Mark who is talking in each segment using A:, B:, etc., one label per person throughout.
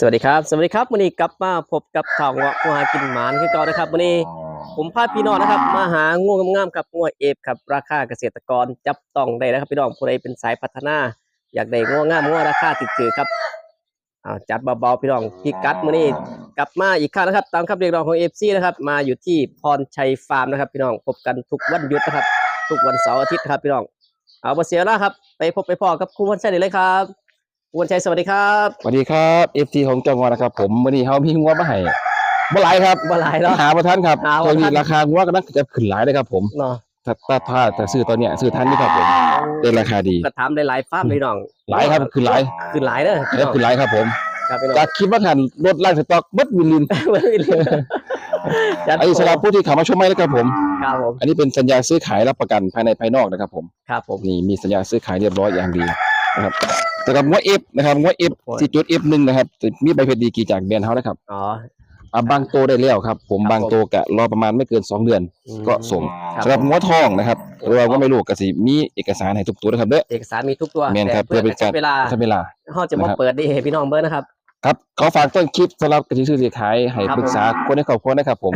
A: สวัสดีครับ สวัสดีครับวันนี้กลับมาพบกับข่าวงาะมาหากินหมานคือเก่านะครับวันนี้ผมพาพี่น้องนะครับ มาหางูงามๆกับงูเอฟครับราคาเกษตรกรจับต้องได้นะครับ พี่น้องผู้ใดเป็นสายพัฒนา อยากได้งูงามงูราคาติดถือครับจัดเบาๆพี่น้องพี่กัดมื้อนี้กลับมาอีกครั้งนะครับ ตามคำเรียกร้องของเอฟซีนะครับ มาอยู่ที่พรชัยฟาร์มนะครับ พี่น้องพบกันทุกวันหยุดนะครับ ทุกวันเสาร์อาทิตย์ครับพี่น้องเอาบ่เสียเวลาครับ ไปพบไปพอกับครูวันชัยได้เลยครับ ครูวันชัยสวัสดีครับ
B: สวัสดีครับเอฟซีของจองวอนนะครับ ผมวันนี้เฮามีงัวมาให้บ่หลายครับ
A: บ่หลายเนาะ
B: หาบ่ทันครับ
A: หาบ่
B: ตอน
A: ทั
B: นี้
A: น
B: ราคางัวกำลังจะขึ้นหลายเลยครับผม
A: เนาะ
B: ถ้าถ้าถ้าถ้าซื้อตอนเนี้ยซื้อทันนี่ครับผมได้ราคาดี
A: ก็ถามได้หลายฟาร์มพี่น้อง
B: หลายครับขึ้นหลาย
A: ขึ้นหลายเด้อพี่
B: แล้ว
A: น้อง
B: ขึ้นหลายครับผม
A: ครับพี่น้อง
B: จากคลิปว่าทันรถล่างสต็อกเบิดวินลิน
A: จัด
B: อันนี้สำหรับผู้ที่เข้ามาชมใหม่นะครับผม
A: ครับผม
B: อันนี้เป็นสัญญาซื้อขายรับประกันภายในภายนอกนะครับผม
A: ครับผม
B: นี่มีสัญญาซื้อขายเรียบร้อยอย่างดี นะครับแต่กับงัวเอฟนะครับงัวเอฟ
A: โอ้ย
B: สี่จุดเอฟหนึ่งนะครับจะมีใบเพชรดีกรีจากแบรนด์เฮานะครับ
A: อ๋อ
B: อะบางโตได้แล้วครับ ผม
A: ครับ
B: บางโตกะรอประมาณไม่เกินสองเดือน
A: อืม
B: ก็ส่ง
A: ครับ
B: สำหรับงัวทองนะครับเราก็ไม่รู้กสิมีเอกสารให้ทุกตัวนะครับเด้อ
A: เอกสารมีทุกตัว
B: แม่นครับ
A: แต่เพื่อ
B: เพื่อเป็นการ
A: เวลา
B: ถ้าเวลา
A: เขาจะมา
B: นะครับ
A: เปิดดีให้พี่น้องเบิร์นะครับ
B: ครับขอฝากต้นคลิปสำหรับกระซื้อสิขายให้
A: ครับ
B: ปรึกษาคนในครอบครัวนะครับผม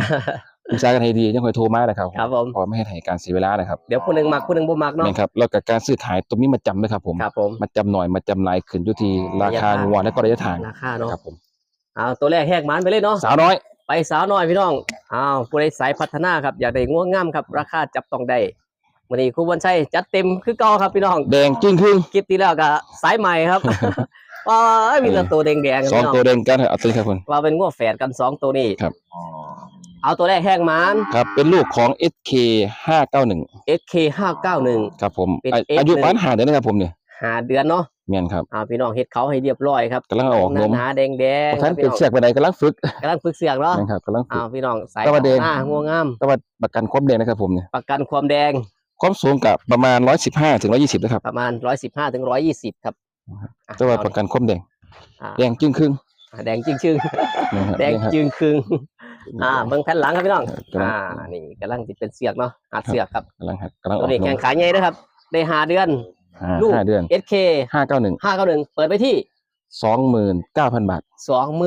B: ปรึกษากันให้ดียังคอยโทรมานะครับ
A: ครับผม
B: พอไม่ให้ถ่ายการเสียเวลานะครับ
A: เดี๋ยวผู้หนึ่งมักผู้หนึ่งบ่มักเนาะ
B: แม่นครับแล้วกับการซื้อขายตรงนี้มาจำนะครับผม
A: ครับผม
B: มาจำหน่อยมาจำลายขึ้นอยู่ที่ราคา
A: ระยะทาง
B: งัวและก็ระยะทาง
A: ราคาเนาะ
B: ครับผม
A: เอาตัวแรกแหกหมันไปเลยเนาะ
B: สาวน้อย
A: ไปสาวน้อยพี่น้องอ้าวผู้ใดสายพัฒนาครับอยากได้ง่วงงามครับราคาจับต้องได้วันนี้ครูวันชัยจัดเต็มคือเก่าครับพี่น้อง
B: แดงจิ้งครึ่ง
A: คลิปที่แล้วก็สายใหม่ครับว้ายมีแต่ตัวแดงๆครับ
B: สอง
A: พี่น้อง
B: ตัวแดงกันเอาตัวนี้ครับผม
A: ว่าเป็นง่วงแฝดกันสองตัวนี้
B: ครับ
A: เอาตัวแรกแห้งหมัน
B: ครับเป็นลูกของ SK 591
A: SK ห้าเก้าหนึ่ง
B: ครับผม
A: เป็น
B: อา
A: F1
B: อายุประมาณห้าเดือนนะครับผมเนี่ย
A: หาเดือนเนาะ
B: แม่นครับ
A: อ่าพี่น้องเฮ็ดเขาให้เรียบร้อยครับ
B: กำลังเอาออกนม
A: หนาๆแดงแดง
B: ท่านเป็นเสียกไปไหนกำลังฝึก
A: กำลังฝึกเสียงเนาะ
B: นะครับกำลังฝึ
A: อ้ากวพี่น้องสาย
B: ตะวันแดง
A: หน้าง่วงงาม
B: แต่ว่าประกันความแดงนะครับผมเนี่ย
A: ประกันความแดง
B: ความสูงกับประมาณ115ถึง120นะครับ
A: ประมาณ115ถึง120ครับอะ
B: แต่ว่าประกันความแดง
A: อ่า
B: แดงจึงครึ่ง
A: อ่าแดงจึงชึง
B: นะครับ
A: แดง
B: ครับ
A: จึงครึ่ง อ่าเบิ่งแผ่นหลังครับพี่น้อง
B: กำลัง
A: อ่านี่กำลังสิเป็นเสียกเนาะอัดเสียกครับ
B: กำลังหัดกำลังอ
A: ตั
B: อ
A: ว
B: ก
A: นี้
B: น
A: แข่
B: ม
A: งขาใหญ่นะครับได้หาเดือน
B: ห้า
A: ลูก
B: ห้าเดือน
A: SK
B: 591
A: 591เปิดไปที่
B: 29,000บาท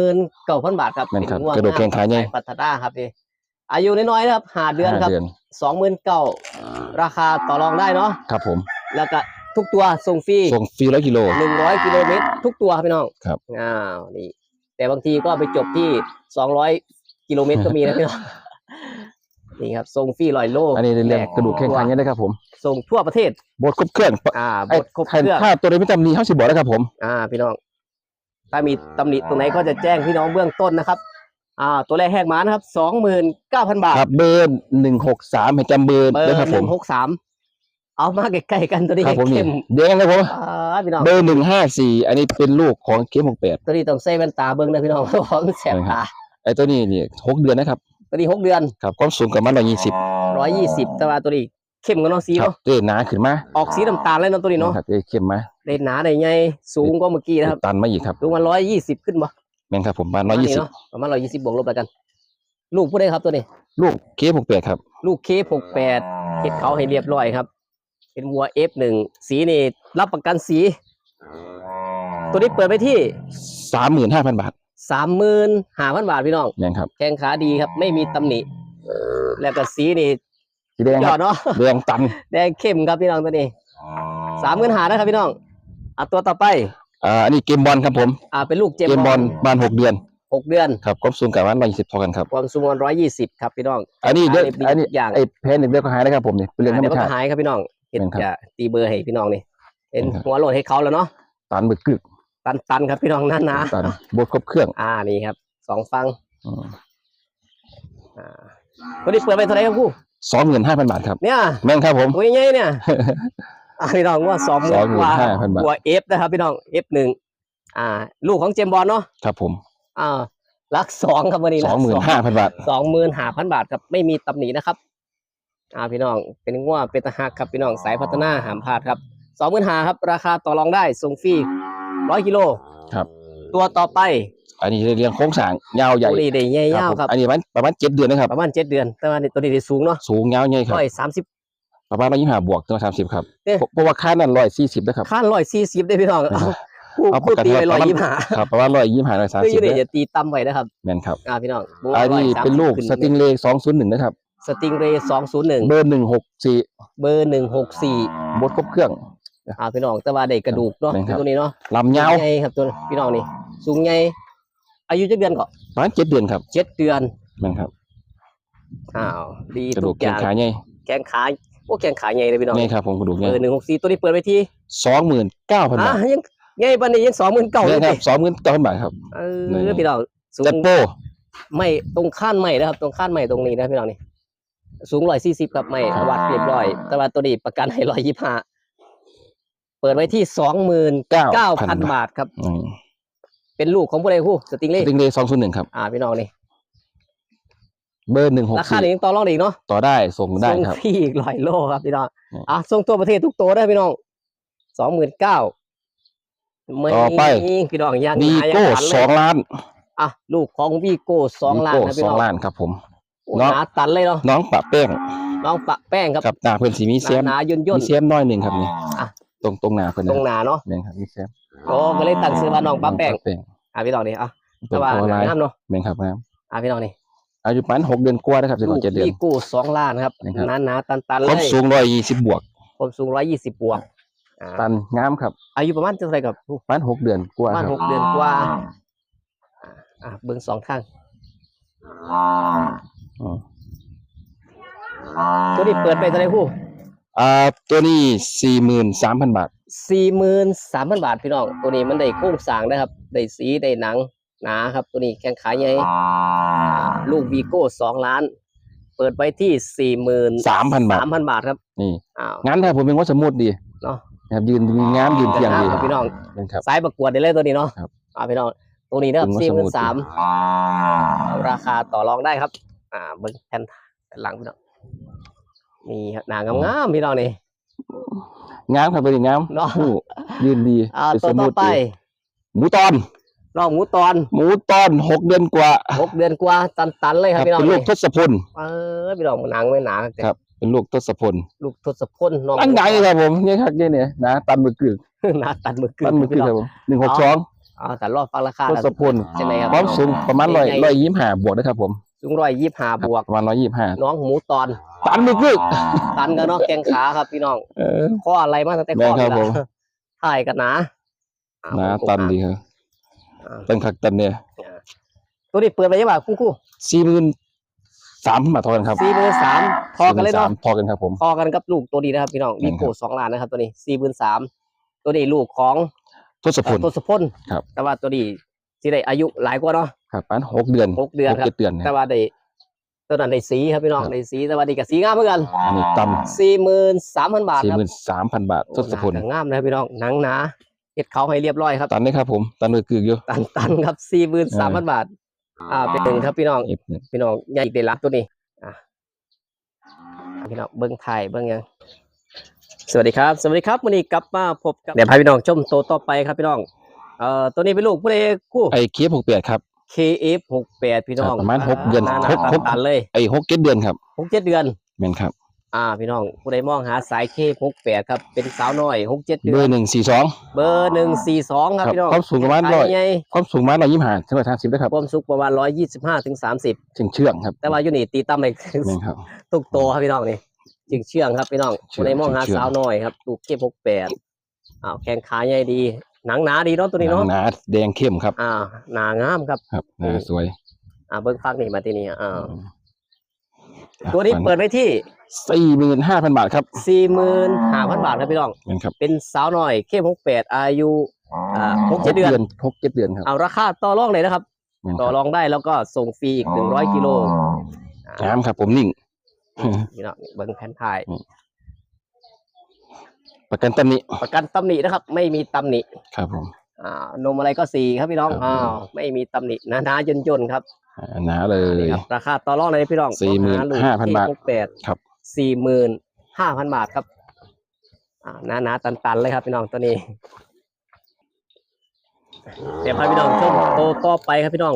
A: 29,000บาทครับ
B: แม่นครับ
A: เป็งว
B: กระโดดแข่งขาใหญ่
A: สยพัฒนาครับนี่อายุน้อยๆนะครับหาเดือนครับ
B: ห้าเดือน
A: 29,000ราคาต่อรองได้เนาะ
B: ครับผม
A: แล้วก็ทุกตัวส่งฟรี
B: ส่งฟรีร้อยกิโล
A: 100กิโลเมตรทุกตัวครับพี่น้อง
B: ครับ
A: อ้าวนี่แต่บางทีก็ไปจบที่200 กิโลเมตรก็มีนะพี่น้องนี่ครับส่งฟรีลอยโล
B: อันนี้เรียก
A: แล
B: กระดูกแข่งขันเนี่ยนะครับผม
A: ส่งทั่วประเทศ
B: บทครบเครื่อง
A: อ่าบ
B: ไอ้
A: ทครบเครื่อง
B: ถ้าตัวใดไม่จำมีเขาสิบอกนะครับผม
A: อ่า พี่น้อง ถ้ามีตำหนิตรงไหนก็จะแจ้งพี่น้องเบื้องต้นนะครับ อ่า ตัวแรกแหกหมานะครับสองหมื่นเก้าพันบาท
B: ครับเบอร์163ให้จำเบอร์
A: เบอร์
B: ด้วยครับ
A: ห
B: ผ
A: นึ่
B: ม
A: งหกสามเอามาใกล้ๆกันตัวนี้
B: ครับผมนี่
A: เข้ม
B: แดงครับผม
A: อ่าพี่น้อง
B: เบอร์หนึ่งห้าสี่อันนี้เป็นลูกของเกมหกแปด
A: ตัวนี้ต้องใส่แว่นตาเบิ้งนะพี่น้องเพราะว่ามันแสบตา
B: ไอ้ตัวนี้นี่หกเดือนนะครับ
A: ตัวนี้หกเดือน
B: ครับความสูงกับมันร้อยยี่สิบ
A: ร้อยยี่สิบแต่ว่าตัวนี้เข้มกว่าน้องสี
B: ครับ
A: เนาะ
B: เต้หนาขึ้นมา
A: ออกสีน้ำตาลเลยเนาะตัวนี้เนาะ
B: ครับเต้เข้มมา
A: ได้หนาได้ใหญ่สูงกว่าเมื่อกี้นะครับ
B: ตันมาอีกครับ
A: สูงมาร้อยยี่สิบขึ้นบ่
B: แม่นครับผมประมาณร้อยยี่สิบ
A: เนาะประมาณร้อยยี่สิบบวกลบไปกัน ลูกผู้ใดครับตัวนี้
B: ลูกเกมหกแปดครับ
A: ลูกเคหกแปดเฮ็ดเขาให้เรียบร้อยครับ เป็นวัว F1 สีนี่รับประกันสี ตัวนี้เปิดไปที่
B: สามหมื่นห้าพันบาท
A: สามหมื่นห้าพันบาทพี่น้อง
B: แม่นครับ
A: แข้งขาดีครับ ไม่มีตำหนิแล้วก็สีนี่
B: สีแดง
A: ย
B: ค
A: อ
B: รั
A: ด
B: บ
A: เนาะ
B: แดงตัน
A: แดงเข้มครับพี่น้องตัวนี้สามหมื่นหานะครับพี่น้องอะตัวต่อไป
B: อ่าอันนี้เกมบอลครับผม
A: อ่าเป็นลูกเจม
B: เกมบอล
A: ส์
B: บ้านหกเดือน
A: หกเดือน
B: ครับความสูงกับมันร้อยยี่สิบเท่ากันครับ
A: ความสูงร้อยยี่สิบครับพี่น้อง
B: อันนี้เดี๋ยว
A: ขา
B: อันนี้
A: ทุกอย่าง
B: ไอ้แพ้หนึ่งเดียวก็หายนะครับผมนี่เป็นเรื่องธรร
A: เดี๋
B: ม
A: ยวมัน
B: ชา
A: ก็
B: ติ
A: หายครับพี่น้องเห็น
B: เป็นครับ
A: จะตีเบอร์ให้พี่น้องนี่เห็น
B: เป็นครับ
A: หัวโหลดให้เขาแล้วเนาะ
B: ตันบึกกึก
A: ตันตันๆครับพี่น้องนั่นนะ
B: ตันบทครบเครื่อง
A: อ่านี่ครับสองฟัง
B: อืม
A: อ่าวันนี้เปิดไปเท่าไหร่ครับครู
B: สองหมื่นห้าพันบาทครับ
A: เนี่ย
B: แม่นครับผม
A: ตัวใหญ่ๆเนี่ยอ่าพี่น้องว่าสองหมื่นกว่า
B: 25,000บาท
A: กว่าเอฟนะครับ พี่น้องเอฟหนึ่งอ่า ลูกของเจมส์บอลเนาะ
B: ครับผม
A: อ่าลักสองครับวันนี้
B: สองหมื่นห้าพันบาท
A: สองหมื่นห้าพันบาทครับไม่มีตำหนินะครับ อ่าพี่น้องเป็นง่วเป็นตะหักครับพี่น้องสายพัฒนาหามพลาดครับสองหมื่นห้าครับ ราคาต่อรองได้ส่งฟรี ร้อยกิโล
B: ครับ
A: ตัวต่อไป
B: อันนี้เรียงโค้งสร้างยาวใหญ่
A: ตัวนี้ได้ใหญ่ยาว
B: ผม
A: ครับ
B: อันนี้มันประมาณเจ็ดเดือนนะครับ
A: ประมาณเจ็ดเดือน แต่ว่านี่ตัวนี้ได้สูงเนาะ
B: สูงยาวใหญ่ครับ
A: ร้อยสามสิบ
B: ประมาณร้อยยี่สิบห้าบวกถึงสามสิบครับ
A: เอ๊ะ
B: เพราะเพราะว่าค่านั้นร้อยสี่สิบนะครับ
A: ขั้นร้อยสี่สิบได้พี่น้อง
B: นะครับ
A: คู่
B: เอาป
A: คู่
B: ระกัน
A: ตีไป
B: ไว้
A: ร้อย
B: ประมาณ
A: ยี่สิบห้า
B: ครับประมาณร้อยยี่สิบห้าร้อยสาม
A: คืออ
B: สิ
A: ยู่
B: บ
A: นี่จะตีต่ำไว้นะครับ
B: แม่นครับ
A: อ่าพี่น้อง
B: อันนี้เป็นลูกสติงเลสองศูนย์หนึ่งนะครับ
A: สติงเรย์สองศูนย์หนึ่ง
B: เบอร์หนึ่งหกสี่
A: เบอร์หนึ่งหกสี่
B: บดครบเครื่อง
A: อ่าพี่น้องแต่ว่าได้กระดูกเนาะ
B: แม่นครับ
A: ตัวนี้เนาะ
B: ลำยาว
A: ใหญ่ครับตัวพี่น้องนี่สูงใหญ่อายุจักเดือนก็
B: ประมาณเจ็ดเดือนครับ
A: เจ็ดเดือน
B: แม่นครับ
A: อ้าวดี
B: กระ
A: ทุ
B: ดูก
A: ก
B: แข
A: อนย่าง
B: ขาใหญ่
A: แขนขาโอ้แขนขาใหญ่เลยพี่น้อง
B: ใหญ่ครับผมกระดูกให
A: เบ
B: ญ่
A: อร์หนึ่งหกสี่ตัวนี้เปิดไว้ที่
B: สองหมื่นเก้าพัน
A: อะ
B: บาท
A: ยังใหญ่ปานนี้ยังสองหมื่นเก้าเล
B: เนี่ย
A: ย
B: ครับสองหมื่นเก้าพันบาทครับ
A: เอ
B: นี่
A: อพี่น้องสูง
B: จัดโปร
A: ไม่ตรงข้านไม่นะครับ ตรงข้านไม่ตรงนี้นะพี่น้องนี่สูงร้อยสี่สิบครับไม่วัดเรียบร้อย แต่ว่าตัวนี้ประกันให้ร้อยยี่ห้าเปิดไว้ที่สองหมื่น
B: เก้า
A: เก้าพันบาทครับ
B: อืม
A: เป็นลูกของผู้ใดผู้สติง
B: ส
A: เล่
B: ติงเลสองศูนย์หนึ่งครับ
A: อ่าพี่น้องนี่
B: เบอร์หนึ่งหก
A: ราคา
B: สี่
A: นี้ยังต่อรองได้อีกเนาะ
B: ต่อได้ส่งได้
A: ส่ง
B: ครับ
A: ฟรีอีกร้อยโลครับพี่น้อง
B: อืม
A: อะส่งตัวประเทศทุกตัวได้พี่น้องสองหมื่นเก้าไม่
B: ต่อไป
A: พี่น้องยัง
B: ดี
A: หายัง
B: โก้
A: ทัน
B: ส
A: เล
B: อยงล้าน
A: อะลูกของวีโก้สองล้าน
B: วี
A: นะ
B: โก้
A: พี่
B: สอ
A: น้องง
B: ล้านครับ ผม
A: โอ้
B: เนาะ
A: หนาตันเลยเนาะ
B: น้องปะแป้ง
A: น้องปะแป้งครับ
B: กับหน้าเพื่อนสีมีเสียม
A: หนาๆย่นย่น
B: มีเสียมน้อยหนึ่งครับนี่
A: อะ
B: ตรงตรงหน้าเพื่อน
A: ตรงหนาเนาะ
B: แม่นครับมีเสียม
A: โอ้ก็เลยตั้งชื่อว่าน้องปะแป้ง
B: น้อง
A: อะพี่น้องนี่อะ
B: ตั
A: แต่
B: ว
A: ว่า
B: ตัวลาย
A: น้ำเนาะ
B: แม่นครับครับ
A: อะพี่น้องนี่
B: อายุประมาณหกเดือนกว่านะครับจะ
A: ลู
B: ก่อน
A: ก
B: เจ็ดเดือน
A: วีโก้สองล้านครับ
B: นะครับ
A: หนาหนาๆตันตันๆ
B: ค
A: เล
B: วาม
A: ย
B: สูงร้อยยี่สิบบวก
A: ความสูงร้อยยี่สิบบวกอ่า
B: ตันงามครับ
A: อายุประมาณจะเท่าไหร่กับลูก
B: ประมาณหกเดือนกว่า
A: ประมาณ
B: ครับ
A: หกเดือนกว่าอะอะเบิ้งสองข้าง
B: อืม
A: ตัวนี้เปิดไปเท่าไหร่ผู้
B: อ่าตัวนี้สี่หมื่นสามพันบาท
A: สี่หมื่นสามพันบาทพี่น้อง ตัวนี้มันได้โครงสร้างนะครับ ได้สีได้หนังหนาครับ ตัวนี้แข้งขาใหญ่ลูกวีโก้สองล้าน เปิดไว้ที่สี่หมื่น
B: สามพันบาท
A: สามพันบาทครับ
B: นี่
A: อ้าว
B: งั้นถ้าผมเป็นว่าสมุดดี
A: เนาะ
B: นะครับยืนยืนงามยืนเที่ยงดี
A: ครับพี่น้อง
B: นะครับ
A: สายประกวดได้เลยตัวนี้เนาะ
B: ครับ
A: อ่าพี่น้องตัวนี้นะครับ
B: ถึ
A: สี่
B: ง
A: ห
B: ว่า
A: มื่น
B: ส
A: สา
B: มู
A: ม
B: ท
A: ราคาต่อรองได้ครับ อ่าเบิ้งแผ่นหลังพี่น้อง มีครับหนางามๆพี่น้องนี่
B: งามครับตัวนี้งาม
A: เนาะ
B: ผู้ยืนดี
A: อ่า
B: เป็น
A: ตัว
B: ส
A: ต่
B: มุ
A: อ
B: ด
A: ไป
B: ดีหมูตอน
A: น้องหมูตอน
B: หมูตอนหกเดือนกว่า
A: หกเดือนกว่าตันๆเลยค
B: ค
A: รั
B: รั
A: บบพี่น้อง
B: เป็นลูก
A: นี่
B: ทศพล
A: เออพี่น้องหนังไม่หนา
B: ครับ เป็นลูกทศพล
A: ลูกทศพลน้อง
B: อันใหญ่ครับผมเนี่ยครับเนี่ยเนี่ยนะตันมือกึก
A: หนาตันมือขึ้
B: ตันมือกึ
A: พี่
B: ก
A: น้อง
B: ครับผมหนึ่งหกสอง
A: อ๋อแต่รอบฟังราคา
B: ท
A: แล้ว
B: ศพล
A: ใช่ไหมครับ
B: ความสูงประมาณร้อยร้อยยี่สิบห้าบวกนะครับผม
A: สูงร้อยยี่สิบห้าบวก
B: ประมาณร้อยยี่สิบห้า
A: น้องหมูตอน
B: ตันมือกึก
A: ตันกันเนาะแกงขาครับพี่น้อง
B: เออ
A: ข้ออะไรมาตั้งแต่
B: แม่
A: ข้อ
B: ครับ
A: นี่
B: ผม
A: ละถ่ายกันนะอ่า
B: นะ
A: ผม
B: ตันดีครับ
A: อ่า
B: ตันคักตันเนี่ย
A: ตัวนี้เปิดไปยังไงคู่คู่
B: สี่หมื่นสามพันบาทเท่ากันครับ
A: สี่หมื่นสามพอกันเลยเนาะ
B: 43,000พอกันครับผม
A: พอกันกับลูกตัวนี้นะครับพี่น้อง
B: แม่
A: วี
B: นครับ
A: โก้สองล้านนะครับ ตัวนี้สี่หมื่นสามตัวนี้ลูกของ
B: ทศพล
A: ทศพล
B: ครับ
A: แต่ว่าตัวนี้ที่ได้อายุหลายกว่าเนาะ
B: ครับประมาณหกเดือน
A: หกเดือน
B: หก
A: ครับ
B: เจ็ดเดือนนะ
A: แต่ว่าได้ตัวนั้นได้สีครับพี่น้อง
B: ครับ
A: ได้สีแต่ว่าดีกับสีงามเหมือนกัน
B: อันนี้ตัน
A: สี่หมื่นสามพันบาท
B: สี่
A: ครั
B: ห
A: บ
B: มื่นสามพันบาทท
A: โอ้
B: ศพล
A: หนาก็งามนะครับพี่น้องหนังหนาเฮ็ดเขาให้เรียบร้อยครับ
B: ตันได้ครับผมตันมือกึกอยู่
A: ตันตันครับสี่หมื่นสามพันบาท อ่าเป็นหนึ่งครับพี่น้อง
B: เอฟหนึ่ง
A: พี่น้องใหญ่ได้รับตัวนี้อะพี่น้องเบิ้งไทยเบิ้งยัง สวัสดีครับ สวัสดีครับวันนี้กลับมาพบกับเดี๋ยวพาพี่น้องชมตัวต่อไปครับพี่น้อง เอ่อตัวนี้เป็นลูกผู้ใดกู้
B: ไอ้เคียบหกเปียดครับ
A: KF หกแปดพี่น้อง
B: ครับประมาณหกเดือน
A: หา
B: หก
A: ๆ
B: หก
A: ตันๆเลย
B: ไอ้หกเจ็ดเดือนครับ
A: หกเจ็ดเดือน
B: แม่นครับ
A: อ่าพี่น้องผู้ใดมองหาสายเคหกแปดครับเป็นสาวน้อยหกเจ็ดเดื
B: เบ
A: อ
B: อนร์หนึ่งสี่สอง
A: เบอร์หนึ่งสี่สองครับ
B: ครับ
A: พี่น้อง
B: ความสูงประมาณร้อย
A: ใหญ่
B: ความสูงประมาณร้อยยี่สิบห้าถึงร้อยห้าสิบนะครับ
A: ความสุขประมาณร้อยยี่สิบห้าถึงสามสิบ
B: เชื่องเชื่องครับ
A: แต่ว่าอยู่นี่ตีตั้มเลย
B: แม่นครับ
A: ตุกโตครับพี่น้องนี่จึงเชื่องครับพี่น้อง
B: เชื่อง
A: ผู้ใดมองหา
B: เชื่อง
A: สาวน้อยครับลูกเคหกแปดอ้าวแข้งขาใหญ่ดี หนังหนาดีเนาะตัวนี้เนาะ
B: หนาแดงเข้มครับ
A: อ่าหนางามครับ
B: ครับหนาสวย
A: อ่าเบิ้งฟักนี่มาที่นี่อ่าตัวนี้เปิดไว้ที่
B: สี่หมื่นห้าพันบาทครับ
A: สี่หมื่นห้าพันบาทครับพี่น้อง
B: แม่นครับ
A: เป็นสาวน้อยเคหกแปดอายุอ่าหกเจ็ดเดือน
B: หกเจ็ดเดือนครับ
A: เอาราคาต่อรองเลยนะครับ
B: แม่นค
A: ต่อ
B: รับ
A: รองได้แล้วก็ส่งฟรีอีกหนึ่งร้อยกิโลอ่า
B: น้ำครับ ผมนิ่ง
A: พี่น้องเบิ้งแผ่นทาย
B: ประกันตำหนิ
A: ประกันตำหนินะครับ ไม่มีตำหนิ
B: ครับผม
A: อ่านมอะไรก็สี่ครับพี่น้อง
B: ครับ
A: อ้าวไม่มีตำหนินะนะยนยนๆครับ
B: อ่าหนาเลย
A: นี่ครับราคาต่อรองเลยพี่น้อง
B: 45,000บาท
A: แปด
B: ครับ
A: สี่หมื่นห้าพันบาทครับอ่าหนาหนาตันตันๆเลยครับพี่น้องตัวนี้เดี๋ยวพาพี่น้องชมโตวต่อไปครับพี่น้อง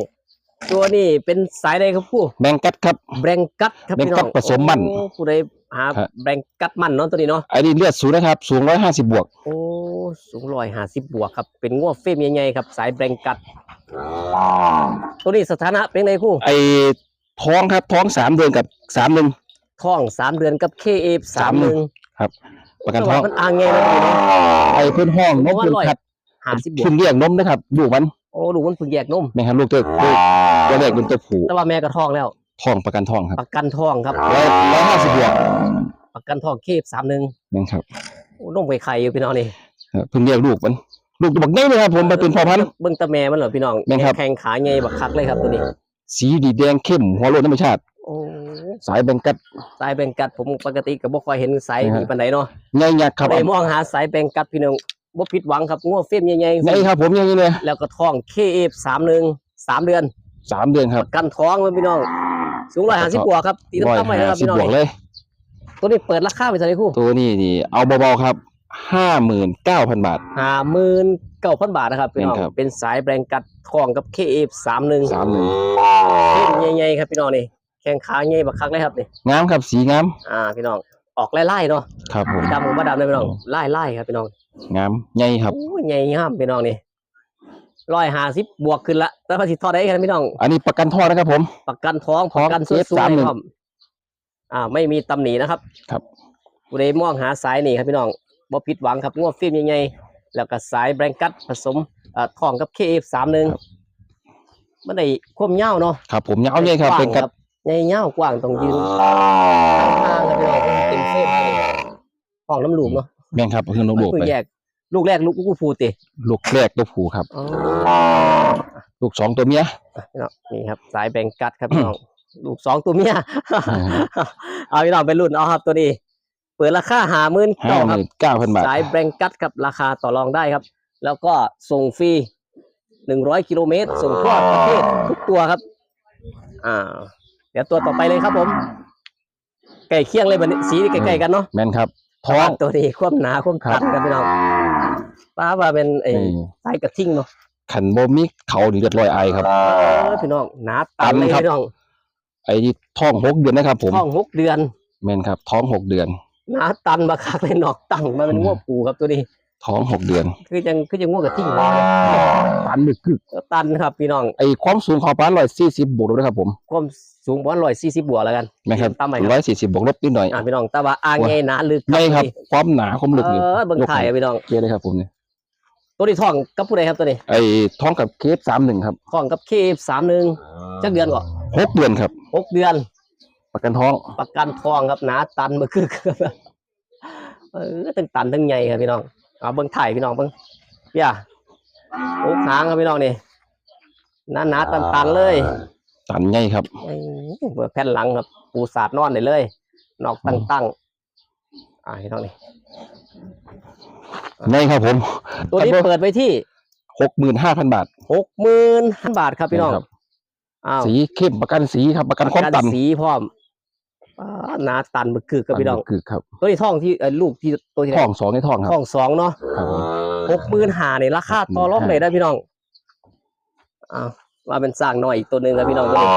A: ตัวนี้เป็นสายใดครับผู้
B: แบงกัดครับ
A: แบรงกัตครับพี่น้อง
B: แบรงกัตผสมมัน
A: โอ้ผู้ใด หา
B: ครับ
A: แบงกัดมันเนาะตัวนี้เนาะ
B: อันนี้เลือดสูงนะครับ สูงร้อยห้าสิบบวก
A: โอ้สูงร้อยห้าสิบบวกครับ เป็นงวเฟรมใหญ่ๆครับ สายแบงกัด ตัวนี้สถานะเป็นไงครู่
B: ไอ้ท้องครับท้องสามเดือนกับสามหนึ่ง
A: ท้องสามเดือนกับเคเอฟสามหนึ่ง
B: ประกันท้อง
A: มันอ่างไงนะพี่เนาะ
B: ไอ้เพื่อนห้องนม
A: เพราะว่า
B: เพื่อน
A: ร้อย
B: คัด
A: ห้าสิบบวก
B: เพิ่งเรียกนมนะครับลูกมัน
A: โอ้ลูกมันเพิ่งแยกนม
B: แม่ครับลูกตัวตัวตัวแรกเป็นตัวผู้
A: แต่ว่าแม่ก็ท้องแล้ว
B: ท้องประกันท้องครับ
A: ประกันท้องครับ
B: ร้อยร้อยห้าสิบบวก
A: ประกันท้องเคฟสามหนึ่ง
B: แม่นครับ
A: โอ้นมไข่ไข่อยู่พี่น้องนี่
B: ครับเพิ่งเรียกลูกมัน ลูกตัวบักใหญ่เลยครับผมมันเป็นพ่อพันธุ์
A: เบิ้งตาแม่มันเหรอพี่น้อง
B: แม่นครับ
A: แข่งขาไงบักคักเลยครับตัวนี้
B: สีดีแดงเข้มหัวโลดธรรมชาติ
A: โอ้
B: สายแบงกัด
A: สายแบงกัดผมปกติก็บ่ค่อยเห็นสาย
B: นะฮะ
A: นี้ปานใดเนาะ
B: ใหญ่ยักษ์ครับ
A: ได้มองหาสายแบงกัดพี่น้องบ่ผิดหวังครับงัวเฟรมใหญ่
B: ใหญ่ครับ ผมอย่างนี้เลย
A: ๆแล้วก็ท้อง KF 31 3เดือน
B: สามเดือนครับ
A: กันท้องไว้พี่น้อง สูง150บวกครับตี
B: ร้อย
A: ตั้งๆไว้นะค
B: ห้า
A: รับ
B: สิบ
A: พี่น้อง
B: บวกเลย
A: ตัวนี้เปิดราคาไปเท่าไหร่ครู่
B: ตัวนี้นี่เอาเบาๆครับห้าหมื่นเก้าพันบาท
A: 59,000บาทนะครับพี่น้อง
B: แม่นครับ
A: เป็นสายแบงกัดท้องกับ KF 31
B: สามหนึ่ง
A: เส้นใหญ่ๆครับพี่น้องนี่แข้งขาใหญ่บักคักเลยครับนี่
B: งามครับสีงาม
A: อ่าพี่น้องออกไล่ๆเนาะ
B: ครับผม
A: ดำผมว่าดำเลยพี่น้องไล่ๆครับพี่น้อง
B: งามใหญ่ครับ
A: โอ้ยใหญ่งามพี่น้องนี่ร้อยห้าสิบบวกขึ้นละแล้วภาษีทอดได้กันพี่น้อง
B: อันนี้ประกันท่อนะครับผม
A: ประกันท้อง
B: ท้
A: ป
B: อง
A: ระกันสุด
B: F31
A: ๆเลยครับ อ่าไม่มีตำหนินะครับ
B: ครับ
A: ผู้ใดมองหาสายนี่ครับพี่น้องบ่ผิดหวังครับงวฟิล์มใหญ่ๆแล้วก็สายแบงกัดผสมอ่าทองกับ KF สามหนึ่งมันได้ความยาวเนาะ
B: ครับผมยาวใหญ่ครับ
A: กว้าง
B: เป็นกัด
A: ใหญ่ยาวกว้างต้องยืนข้างๆครับพี่น้องเต็มเส้นเลยห้องน้ำลูกเนาะ
B: แม่งครับเพิ่งลงลูก
A: เพิ่ง
B: ไป
A: แยกลูกแรกลูกกูพูดติ
B: ลูกแรกตัวผู้ครับ
A: อ๋อ
B: ลูกสองตัวเมีย
A: อะพี่น้องนี่ครับสายแบ่งกัดครับพี่น้อง ลูกสองตัวเมียเอาพี่น้องเป็นรุ่นเอาครับตัวนี้ เปิดราคาหาหมื่น
B: ห้า
A: เก้า
B: ห
A: ครับ
B: มื่นเก้าพันบาท
A: สายแบ่งกัดครับราคาต่อรองได้ครับ แล้วก็ส่งฟรีหนึ่งร้อยกิโลเมตร ส่งทั่วประเทศทุกตัวครับ อ่า เดี๋ยวตัวต่อไปเลยครับผมใกล้เคียงเลยบัดนี้สีใกล้ๆกันเนาะ
B: แม่นครับท้อง
A: ตัวนี้ความหนาความตันครับพี่น้องป้าว่าเป็นไอ้
B: นี่
A: สายกระทิ่งเนาะ
B: ขันโบมิเขานี่เลือดลอยไอครับ
A: เออพี่น้องหนาตันเลย
B: ตันครับ
A: พี่น้อง
B: ไอ้นี่ท้องหกเดือนนะครับ ผม
A: ท้องหกเดือน
B: แม่นครับ ท้องหกเดือน
A: หนาตันมาคักเลยนอกตั้งมาเป็น
B: อืม
A: ง้วปูครับตัวนี้
B: ท้องหกเดือน
A: คือยังคือยังง้วกระทิ่ง
B: ตันบึกคือ
A: ตันครับพี่น้อง
B: ไอ้ความสูงของปลาร้อยสี่สิบบวกลบนะครับผม
A: ความสูงบอลร้อยสี่สิบบวกแล้วกัน
B: แม่นครับ
A: ตามใหม่ครับ
B: ร้อยสี่สิบบวกลบนิดหน่อย
A: อ่าพี่น้องแต่ว่าอ่างใหญ่หนาลึก
B: ไม่ครับ
A: ตัวนี้
B: ความหนาความลึก
A: เอ
B: นี่
A: อเบิ่งถ่ายอะพี่น้อง
B: เยอะเลยครับผมเนี่ย
A: ตัวนี้ท้องกับผู้ใดครับตัวนี้
B: ไอ้ท้องกับเคสสามหนึ่งครับ
A: ท้องกับเคสามหนึ่งจักเดือนก่อน
B: หกเดือนครับ
A: หกเดือน
B: ประกันท้อง
A: ประกันทองครับหนาตันมาคือเออตั้งตันตั้งใหญ่ครับพี่น้องเอาเบิ่งถ่ายพี่น้องเบิ่งเพี่ยโอ้หางครับพี่น้องนี่หนาหนาตันตันๆเลย
B: ตันใหญ่ครับ
A: ไอ้เปิดแผ่นหลังครับ ปูสาดนอนได้เลย นอกตั้งตั้งอ่าพี่น้องนี่
B: ใหญ่ครับผม
A: ตัวนี้
B: ครับผม
A: เปิดไปที่
B: หกหมื่นห้าพันบาท
A: หกหมื่นบาทครับพี่น้อง
B: ครับ
A: อ้าว
B: สีเข้มประกันสีครับประกันความตัน
A: สีพร้อมอ่าหนาตันบึกคือกับพี่น้อง
B: คือครับ
A: ตัวนี้ท่องที่เอ่อลูกที่ตัวที่ไหน
B: ท้องสองในท้องครับ
A: ท่องสองเนาะ
B: ครับผม
A: หกหมื่นหาเนี่ยราคาต่อรอง
B: 65,000
A: เลยได้พี่น้องอ้าวว่าเป็นสร้างหน่อยอีกตัวหนึ่งครับพี่น้องตัวนี้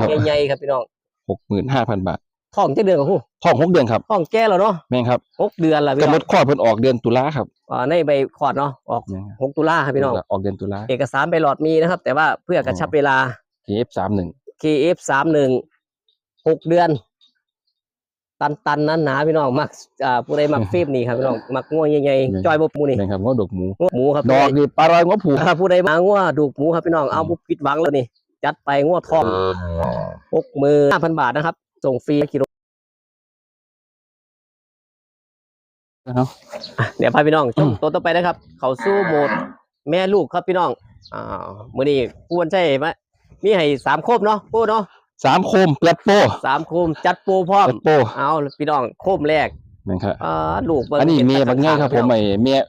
B: ครับ
A: ใหญ่ๆครับพี่น้อง
B: หกหมื่นห้าพันบาท
A: ท่องเจ็ดเดือนกับผู้
B: ท้องหกเดือนครับ
A: ท่องแก่แล้วเนาะ
B: แม่งครับ
A: หกเดือนแล้วพี่
B: กำ
A: น้
B: หน
A: อง
B: ดข้อดเพิ่นออกเดือนตุลาครับ
A: อ่าในใบขอดเนาะออก
B: แม่งครับ
A: หกตุลาครับพี่น้อง
B: ออกเดือนตุลา
A: เอกสารใบหลอดมีนะครับ แต่ว่าเพื่อกระชับเวลา
B: เคฟสามหนึ่ง
A: KF สามหนึ่งหกเดือน ตันตันนั้นหนาพี่น้องมักอ่าผู้ใดมักฟิล์มนี่ครับพี่น้องมักง่วงใหญ่ๆจอยบหมูนี่
B: แม่งครับงอดอกหมู
A: ง่วงหมูครับ
B: ดอกนี่ปลาลอยงอผู
A: อ่าผู้ใดมาง่วงดูกหมูครับพี่น้องเอาบุผิดหวังแล้วนี่จัดไปง่วงทองหกหมื่นห้าพันบาทนะครับ ส่งฟรีกิโล
B: นะครับ
A: อะเดี๋ยวพาพี่น้องชม
B: อืม
A: ตัวต่อไปนะครับ เขาสู้โหมดแม่ลูกครับพี่น้องอ่ามื้อนี้ควรใช่ไหม มีให้สามโคมเนาะพูดเนาะ
B: สามโคมเปียดโป้
A: สามโคมจัดโปรพร้อม
B: เปียดโป้
A: เอาพี่น้องโคมแรก
B: แม่งครับ
A: อ่าลูกเบิ่ง
B: อันนี้
A: ห็
B: เมียบางง่ายครับผม
A: พี่น้
B: ไอ้เมีย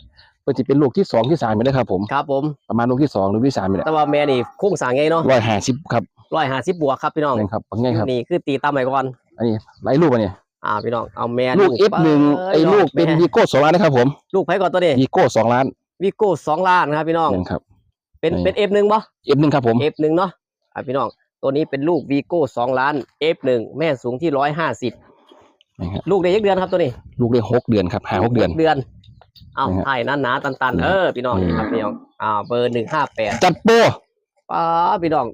B: เพิ่นสิเป็นลูกที่สองที่สามไปเลยครับผม
A: ครับผม
B: ประมาณลูกที่สองหรือที่สามไปแหละ
A: แต่ว่าแม่นี่โค้งสร้างไงเนาะ
B: ร้อยห้าสิบครับ
A: ร้อยห้าสิบบวกครับพี่น้อง
B: แม่งครับบางง่ายครับ
A: นี่คือตีตามไปก่อน
B: อันนี้ไล่ลูกอันนี้
A: อ่าพี่น้องเอาแม่
B: ลูกเอฟหนึ่งไอ้ลูกเป็น
A: แม่
B: วีโก้สองล้านนะครับผม
A: ลูกไผก่อนตัวนี้
B: วีโก้สองล้าน
A: วิโก้สองล้านครับพี่น้อง
B: แม่งครับ
A: เป็น
B: นี่
A: เป็นเอฟหนึ่งปะ
B: เอฟหนึ่งครับผม
A: เอฟหนึ่งเนาะ อ่าพี่น้องตัวนี้เป็นลูกวีโก้สองล้านเอฟหนึ่งแม่สูงที่ร้อยห้าสิบ
B: นะครับ
A: ลูกเด็กยักเดือนครับตัวนี้
B: ลูกได้หกเดือนครับหาหกเดือน
A: เดือน เอา
B: นะฮะ
A: ไทยนั้นหนาตันตันๆ
B: อืม
A: เออพี่น้อง
B: อืม
A: นี่ครับพี่น้องอ่าเบอร์หนึ่งห้าแปด
B: จัดโปร
A: ป้าพี่น้อง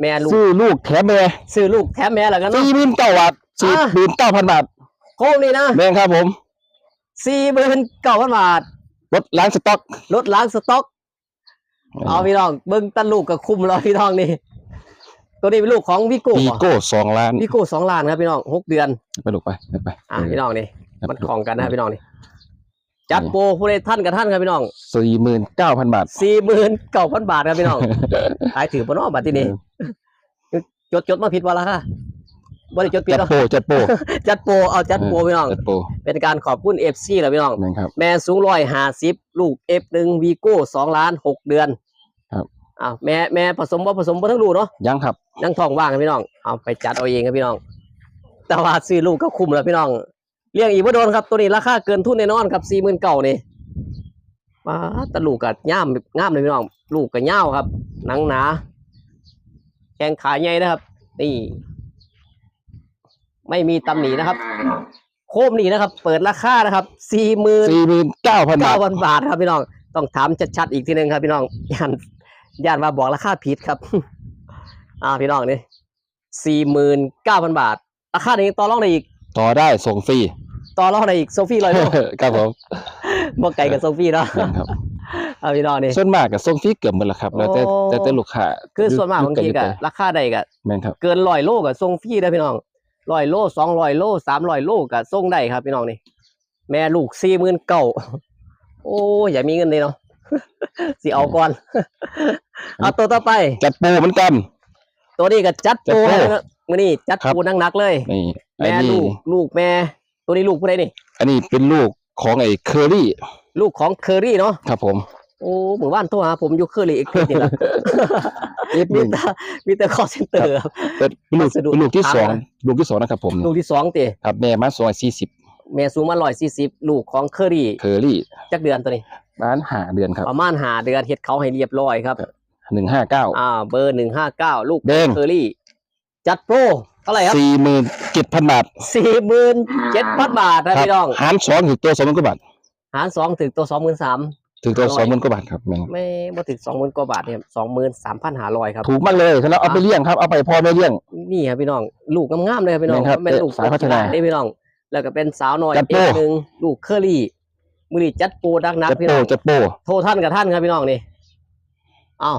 A: แม่ลูก
B: ซื้อลูกแถมแม่
A: ซื้อลูกแถมแม่แล้วกันเนาะ
B: สี่หมื่นเก้าบาทสี่
A: อะ
B: หมื่นเก้าพันบาท
A: โค้งนี่นะ
B: แม่นครับผม
A: สี่หมื่นเก้าพันบาท
B: รถล้างสต็อก
A: รถล้างสต็อก เอาพี่น้องเบิ้งตันลูกกับคุมแล้วพี่น้องนี่ ตัวนี้เป็นลูกของวิโก้
B: วีโก้สองล้าน
A: วิโก้สองล้านครับพี่น้องหกเดือน
B: ไปลูกไปไปไป
A: อ่าพี่น้องนี่มัน
B: ลูก
A: ของกันนะครับพี่น้องนี่จัดโปรผู้ใดท่านกับท่านครับพี่น้อง
B: สี่หมื่นเก้าพันบาท
A: สี่หมื่นเก้าพันบาทครับพี่น้องขายถือปะเนาะบัตรที่นี่จดจดมาผิดวันละค่ะบริจดผิด
B: จัด
A: เนาะ
B: โปรจัดโปร
A: จัดโปรเอาจัดโปรพี่น้อง
B: จัดโปร
A: เป็นการขอบคุณเอฟซีแล้วพี่น้อง
B: แม่นครับ
A: แม่สูงร้อยห้าสิบลูกเอฟหนึ่งวีโก้สองล้านหกเดือน
B: ครับ
A: อ้าวแม่แม่ผสมว่าผสมบ่ทั้งลูกเนาะ
B: ยังครับ
A: นั่งทองว่างครับพี่น้องเอาไปจัดเอาเองครับพี่น้อง แต่ว่าซื้อลูกก็คุ้มแล้วพี่น้องเลี้ยงอีกบ่โดนครับตัวนี้ราคาเกินทุนแน่นอนครับสี่หมื่นเก่านี่มาแต่ลูกก็ย่ามง่ามเลยพี่น้อง ลูกก็ย่าวครับ หนังหนาแข้งขาใหญ่นะครับ นี่ ไม่มีตำหนินะครับ โคมนี่นะครับ เปิดราคานะครับสี่หมื่น
B: สี่หมื่นเก้าพันบา
A: เก้า
B: ท
A: พันบาทครับพี่น้อง ต้องถามชัดๆอีกทีหนึ่งครับพี่น้องย่าน ย่านมาบอกราคาผิดครับ อ่าพี่น้องนี่สี่หมื่นเก้าพันบาท ราคานี้ต่อรองได้อีก
B: ต่อได้ส่งฟรี
A: ต่อรองได้อีกโซฟี่ลอยโล
B: ครับผม
A: บ่ไก่กับโซฟี่เนาะ
B: ครับ
A: อ่าพี่น้องนี่
B: ส่วนมากกับส่งฟรีเกือบหมดแล้วครับ แล้วแต่
A: โอ้
B: แต่แต่ลูกค้า
A: คือส่วนมากบางทีก็
B: ยุค
A: ราคาใดก็
B: แม่นครับ
A: เกินร้อยโลกับส่งฟรีได้พี่น้องร้อยโลสองร้อยโลสามร้อยโลก็ส่งได้ครับพี่น้องนี่แม่ลูกสี่หมื่นเก้าโอ้ยอย่ามีเงินเลยเนาะ สิเอาก่อน เอาตัวต่อไป
B: จัดโปรเหมือนกัน
A: ตัวนี้ก็จัดโปร
B: จัดโปร
A: ให้นะมื้อนี้จัด
B: ครับ
A: โปรหนักๆเลย
B: นี่อัน
A: แม่
B: นี้
A: ลูกลูกแม่ ตัวนี้ลูกผู้ใดนี่
B: อันนี้เป็นลูกของไอ้เคอรี่
A: ลูกของเคอรี่เนาะ
B: ครับผม
A: โอ้เหมือนว่านโทรหาผมอยู่เคอรี่เอ็กซ์นี่แหละ
B: เอฟห
A: มี
B: นึ่ง
A: แต่มีแต่คอเซ็นเตอร์ครับ
B: เป็นลูก
A: พัสดุ
B: เป็นลูกที่
A: ทาง
B: สอง
A: นะ
B: ลูกที่สองนะครับผม
A: ลูกที่สองติ
B: ครับแม่มาสองสี่สิบ
A: แม่สูงมาร้อยสี่สิบลูกของเคอรี่
B: เคอรี่
A: จักเดือนตัวนี้
B: ร้านหาเดือนครับ
A: ประมาณหาเดือนเฮ็ดเขาให้เรียบร้อยครับ
B: หนึ่งห้าเก้า
A: อ่าเบอร์หนึ่งห้าเก้าลูก
B: แดง
A: เคอรี่ จัดโปรเท่าไหร่ครับ
B: สี่หมื่นเจ็ดพันบาท
A: สี่หมื่นเจ็ดพันบาทนะพี่น้อง
B: หารสองถึงตัวสองหมื่นกว่าบาท
A: หารสองถึงตัวสองหมื่นสาม
B: ถึงตัว
A: อร่อย
B: สองหมื่นกว่าบาทครับแม่ง
A: ไม่บ่ถึงสองหมื่นกว่าบาทเนี่ยสองหมื่นสามพันหาร้อยครับ
B: ถูกมากเลยแล้วเอาไปเลี้ยงครับเอาไปพ่อแม่เลี้ยง
A: นี่ครับพี่น้อง ลูกงามๆเลยครับพี่น้อง
B: นี่ครับ
A: เป็นลูก
B: สายพัฒนา
A: ได้พี่น้อง แล้วก็เป็นสาวน้อย
B: จัด
A: เอ
B: โปร
A: กหนึ่งลูกเคอรี่มือนี้จัดโปรดักนัก
B: จัด
A: พี่
B: โปร
A: น้อง
B: จัดโปร
A: โทรท่านกับท่านครับพี่น้องนี่อ้าว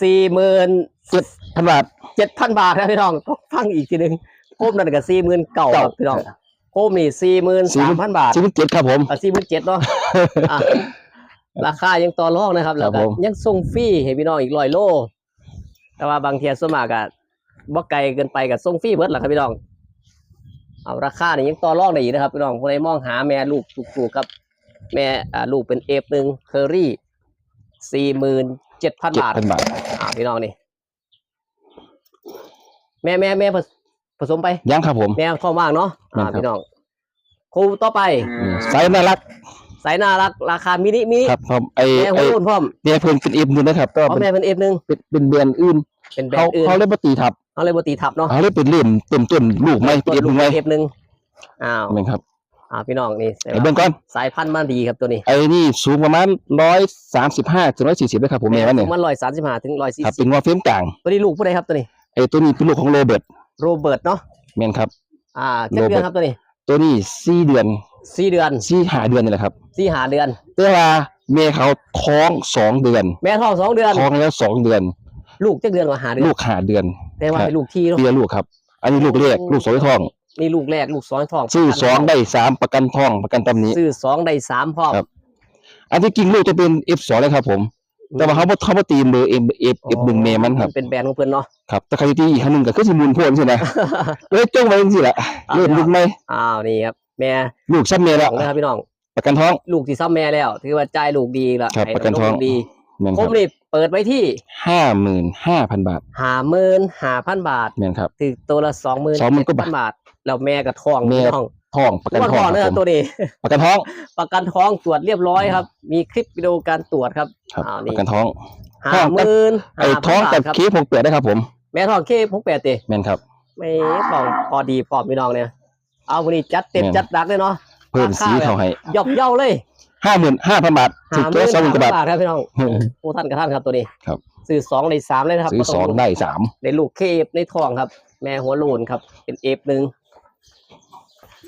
A: สี่หมื่น
B: เจ็ดพันบาท
A: เจ็ดพันบาทครับพี่น้องต้องฟังอีกทีหนึ่งโคมนั่นก็สี่หมื่นเก่าครับพี่น้องโคมนี่สี่หมื่นสามพันบาท
B: ชีวิตเจ็ดครับผม
A: อะสี่หมื่นเจ็ดเนาะอะราคายังต่อรองนะครับ แล้วก็
B: ครับผม
A: ยังส่งฟรีให้พี่น้องอีกร้อยโล แต่ว่าบางเทียส่วนมากอะบ่ไกลเกินไปกับส่งฟรีเบิดล่ะครับพี่น้อง เอาราคานี่ยังต่อรองได้อีกนะครับพี่น้องผู้ใดมองหาแม่ลูกถูกๆครับ แม่อ่าลูกเป็นเอฟหนึ่งเคอรี่สี่หมื่นเจ็ดพัน
B: เจ็ด
A: บาท
B: พันบาท
A: อ่าพี่น้องนี่แม่แม่แม่ผสผสมไป
B: ยังครับผม
A: แม่ท้องว่างเนาะอ่า
B: ครับ
A: พี่น้องครูต่อไป
B: ไซส์น่ารัก
A: สายน่ารักราคามินิมินิ
B: ครับผมไอ้
A: แม่หั
B: ไอ้
A: วรุ่นพร้อม
B: เนี่ยเพิ่นเป็นเอฟนู่นนะครับก็
A: เพราะ
B: เป็น
A: แม่เป็นเอฟหนึ่ง
B: เป็นเป็นแบรนด์อื่น
A: เป็นแบร
B: เขา
A: นด์อื่น
B: เขาเลยบ่ตีทับ
A: เขาเลยบตีทับเนาะ
B: เขาเลยเป็นเล่มต้นต้นลูกไม่เป็นเอฟ
A: ลู
B: นู่
A: ก
B: นไม่
A: เอฟหนึ่งอ้าว
B: แม่นครับ
A: อ่าพี่น้องนี่
B: ไอ้เบื้องก่อน
A: สายพันธุ์มาดีครับตัวนี้
B: ไอ้นี่สูงประมาณร้อยสามสิบห้าถึงร้อยสี่สิบเลยครับผมแม่ว่าเนี่ย
A: มันร้อยสามสิบห้าถึงร้อยสี่
B: ครับ
A: สิ
B: เป็
A: บ
B: นงอเฟ้มกลาง
A: ตัวนี้ลูกผู้ใดครับตัวนี้
B: ไอ้ตัวนี้เป็นลูกของโรเบิร์ต
A: โรเบิร์ตเนาะ
B: แม่นครับ
A: อ่าเจ็ด
B: โรเบิ
A: เดื
B: ร์ต
A: อนครับตัวนี้
B: ตัวนี้สี่เดือน
A: สี่เดือน
B: สี่หาเดือนนี่แหละครับ
A: สี่หาเดือน
B: แต่ว่าแม่เขาท้องสองเดือน
A: แม่ท้องสองเดือน
B: ท้องแล้วสองเดือน
A: ลูกเจ็ดเดือนกว่าหาเดือน
B: ลูกหาเดือน
A: แต่ว่าเป็นลูกที่เนาะ
B: เตียลูกครับ อันนี้ลูกแรกลูกสองท้อง
A: นี่ลูกแรกลูกสองท้อง
B: ซื้อสองได้สามประกันท้องประกันตำหนี้
A: ซื้อสองได้สามพร้อม
B: ครับ อันที่จริงลูกจะเป็น F2 เลยครับ ผม แต่ว่าเขาบ่เขาบ่ตีเบอร์ M F F หนึ่งเมมันครับ
A: เป็นแบรนด์ของเพื่อนเนาะ
B: ครับแต่ใครที่อีกครั้งหนึ่งก็คือสิมูลพ่นใช่ไหมเลยจ้องไว้จังซี่แหละ
A: เอา
B: เริ่ม
A: เอา
B: ลูกไหม
A: อ้าวนี่ครับแม่
B: ลูกซ้ำเม
A: ส
B: แล้
A: อ
B: ว
A: งนะครับพี่น้อง
B: ประกันท้อง
A: ลูกที่ซ้ำแม่แล้ว ถือว่าจ่ายลูกดีละ
B: ครับ
A: ให้
B: ประกันท้อง
A: ลูดี
B: แม่น
A: ผ
B: ครั
A: ม
B: บ
A: นี่เปิดไว้ที่
B: ห้าหมื่นห้าพันบาท
A: หาหมื่นหาพันบาท
B: แม่นครับ
A: ถือตัวละสองหมื่น
B: 20,000กว่าบาท
A: บาท แล้วแม่กับท้อง
B: แม่
A: พี่น้อง
B: ท้องประกัน
A: ว่า
B: ท้
A: ท้
B: อ
A: องง
B: ค
A: เน
B: รับ
A: ย
B: ผม
A: ตัวนี้
B: ประกันท้อง
A: ประกันท้องตรวจเรียบร้อยครับ มีคลิปวิดีโอการตรวจครับ
B: ครับ
A: อ้าว
B: ป
A: นี่
B: ระกันท้อง
A: หาหมื่น
B: ไอ้ท้องกับ
A: ครับ
B: เคสผมเปิดได้ครับผม
A: แม่ท้องเคพกแปดติ
B: แม่นครับ
A: ไม่ท้องพอดีพร้อมพี่น้องเนี่ย เอาวันนี้จัดเต็ม
B: แม่น
A: จัดหนักเลยเนาะ
B: เพิ่มสีเขาให้
A: หย่อมเย่าเลย
B: ห้าหมื่นห้าพันบาทถึง
A: หา
B: ตัวสองหมื่นกว่าบาท
A: บาทครับพี่น้องโอ้ท่านกับท่านครับตัวนี้
B: ครับ
A: ซื้อสองในสามเลยนะครับ
B: ซื้อ
A: บ่ต้
B: สองได้สาม
A: ในลูกเคฟในท้องครับ แม่หัวโลนครับ เป็นเอฟหนึ่ง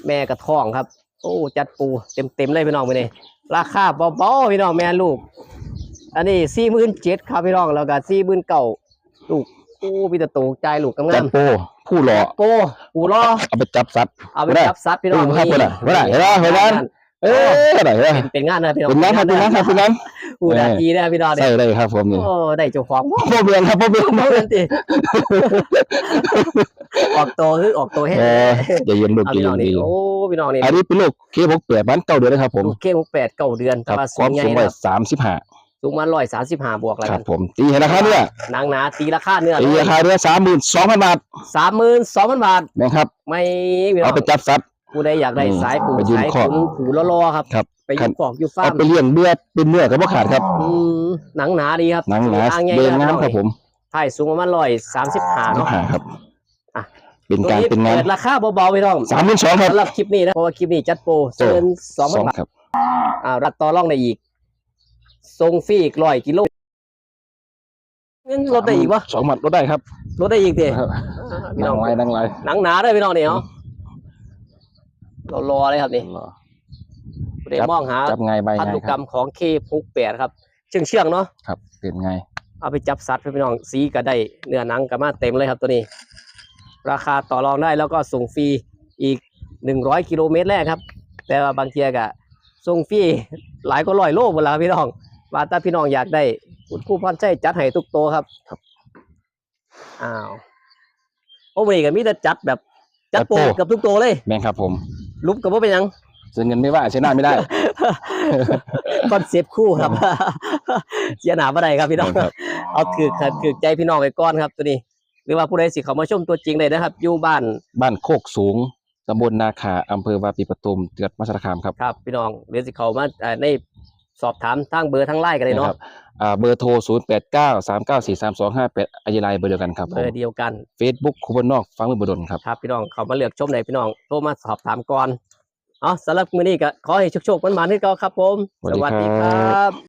A: แม่กระท้องครับ โอ้จัดปูเต็มเต็มๆเลยพี่น้องไปเลยราคาเบาๆพี่น้องแม่ลูก อันนี้สี่หมื่นเจ็ดครับพี่น้องแล้วก็สี่หมื่นเก่าลูกโอ้พี่ตะตูใจลูกกำ
B: จั
A: งา
B: ด
A: ม
B: โปผู้รอ
A: โกปูรอ
B: เอาไปจับสัตว์
A: เอาไป
B: ไม่ได้
A: จับซัดพี่น้อง
B: เออครับไม่ได้ไม่ได้เห็นไหมเห็นไหม เอ้ยอะไรเอ้ย
A: เป็นเป็นงานนะพี่น้อง
B: เป็นน้ำครับเป็นน้ำครับเป็นน้
A: ปูดาดีนะพี่น้องำเนี่
B: ใช่
A: ย
B: เลยครับผมนี่
A: โอ้ได้เจ้าของบ่
B: พ่อเบียนครับพ่อเบียน
A: เท่านั้นติออกโตคือออกโตให้
B: เอออย่าเย็นลูก
A: เอา
B: อย่า
A: พี่
B: เย็
A: น้อนงนี่
B: ดี
A: โอ้พี่น้องนี่
B: อันนี้เป็นลูกเคบกเปียบ้านเก่าเดือนนะครับผม
A: ลูกเข้มแปดเก้าเดือน
B: ครับ
A: แต่ว่า
B: ค
A: สู
B: วาม
A: งใหญ่
B: สูงไป
A: นะ
B: สามสิบห้า
A: สูงมาร้อยสามสิบห้าบวกแล้ว
B: ครั
A: กับน
B: ผมตีให้ราคาเนี่ย
A: หนังหนาตีราคาเนื้อ
B: ตีราคาเนี่ยสามหมื่นสองพันบาท
A: สามหมื่นสองพันบาท
B: แม่งครับ
A: ไม่พี่น้อ
B: เอา
A: ง
B: ไปจับสัตว์
A: ผู้ใดอยากได้
B: อืม
A: สายปู
B: ไปยืน
A: สาย
B: ครอบ
A: ขุนผูล้อๆครับ
B: ครับ
A: ไปยืนฟอกอยู่ฟา
B: เอา
A: ร์ม
B: ไปเลี้ยงเบื่อเป็นเนื้อกับว่าขาดครับ
A: อืมหนังหนาดีครับ
B: หนังหนา
A: อ่ใญ่
B: เดิน
A: นะ
B: งามครับผม
A: ถ่ายสูงประมาณร้อยสามสิบห้า
B: สิบ
A: เนาะ
B: ห้าครับ
A: อะ
B: เป็นการ
A: ตัว
B: เป็นงาน
A: เปิดราคาเบาๆพี่น้อง
B: สามหมื่นสองครับ
A: สำหรับคลิปนี้นะเพราะว่าคลิปนี้จัดโปรเกินสองพันบาท
B: ครับ
A: อ่ารัดต่อร่องได้อีกทรงฟรีอีกร้อยกิโลเงินลดได้อีกวะ
B: สองหมัดลดได้ครับ
A: ลดได้อีกเด้
B: ครับ
A: พี่น้
B: นั่
A: อง
B: งไล่นั่งไล่
A: หนังหนาด้วยพี่น้องเนี่ยเนาะ เรารอเลยครับนี่ผู้ใดมองหา
B: จับไงใบ
A: พัน
B: ไง
A: ธุ
B: ค
A: กร
B: รั
A: ร
B: บ
A: มของเคพุกแปดครับ เชื่องเชื่องๆเนาะ
B: ครับเป็นไง
A: เอาไปจับสัตว์พี่น้องสีก็ได้เนื้อหนังก็มาเต็มเลยครับตัวนี้ ราคาต่อรองได้แล้วก็ส่งฟรีอีกหนึ่งร้อยกิโลเมตรแรกครับ แต่ว่าบางเทียก็ส่งฟรีหลายก็ร้อยโลเวลาพี่น้องว่าถ้าพี่น้องอยากได้คุณครูพันใจจัดให้ทุกตัวครับครับอ้าวโอ้วันนี้ก็มีแต่จัดแบบจัดโปรกับทุกตัวเลย
B: แม่งครับผม
A: ลุบกับว่าเป็นหยัง
B: เสียเงินไม่ว่าใช้หน้าไม่ได้
A: คอนเซปต์คู่ครับ เสียหนาบ่ได้ครับพี่น้อง
B: ครับ
A: เอาถือถือใจพี่น้องไปก่อนครับตัวนี้ หรือว่าผู้ใดสิเขามาชมตัวจริงเลยนะครับอยู่บ้าน
B: บ้านโคกสูงตำบลนาขาอำเภอวาปีปทุมจังหวัดมหาสารคามครับ
A: ครับพี่น้องหรือสิเขามาเอ่อใน สอบถามทางเบอร์ทางไลน์กันเลย
B: นะ
A: เนาะ
B: ครับอ่าเบอร์โทร 0 8 9 3 9 4 3 2 5 8อายไลน์เบอร์เดียวกันครับ
A: เบอร์เดียวกัน
B: เฟซบุ๊กคูบนนอกฟังมือบดลครับ
A: ครับพี่น้องเขามาเลือกชมไหนพี่น้องโทรมาสอบถามก่อน เอาสำหรับมื้อนี้ก็ขอให้โชคๆมันๆให้เก่าครับผม
B: สวัสดีครับ
A: ครับ